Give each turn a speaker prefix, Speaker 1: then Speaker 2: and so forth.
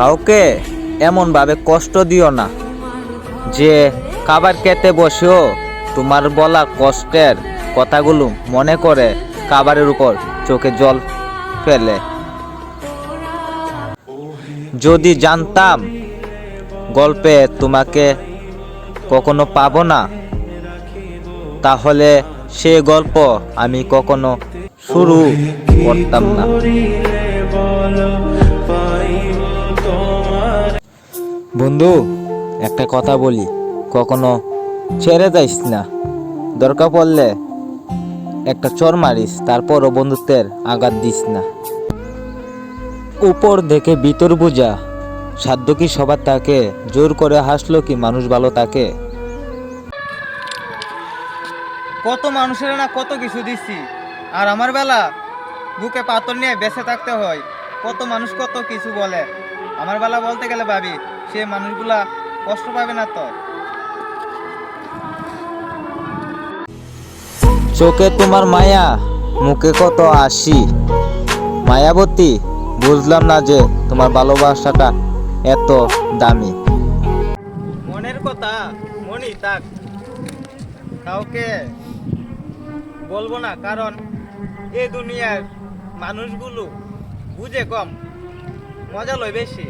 Speaker 1: কাউকে এমনভাবে কষ্ট দিও না যে খাবার খেতে বসেও তোমার বলা কষ্টের কথাগুলো মনে করে খাবারের উপর চোখে জল ফেলে। যদি জানতাম গল্পে তোমাকে কখনো পাবো না, তাহলে সে গল্প আমি কখনো শুরু করতাম না। বন্ধু, একটা কথা বলি, কখনো ছেড়ে যাইস না। দরকার পড়লে একটা চর মারিস, তারপরও বন্ধুত্বের আঘাত দিস না। উপর দেখে ভিতর বুঝা, সাধ্য কি সবার তাকে জোর করে হাসলো কি মানুষ ভালো তাকে?
Speaker 2: কত মানুষের না কত কিছু দিচ্ছি আর আমার বেলা বুকে পাথর নিয়ে বেঁচে থাকতে হয়, কত মানুষ কত কিছু বলে। আমার বেলা বলতে গেলে ভাবি সে মানুষগুলা কষ্ট পাবে না তো?
Speaker 1: চোখে তোমার মায়া মুখে কত আসি মায়াবতী বুঝলাম না যে তোমার ভালোবাসাটা এত দামি।
Speaker 2: মনের কথা মনই থাক। কাউকে বলব না কারণ এই দুনিয়ার মানুষগুলো বুঝে কম। মজা লয় বেশি।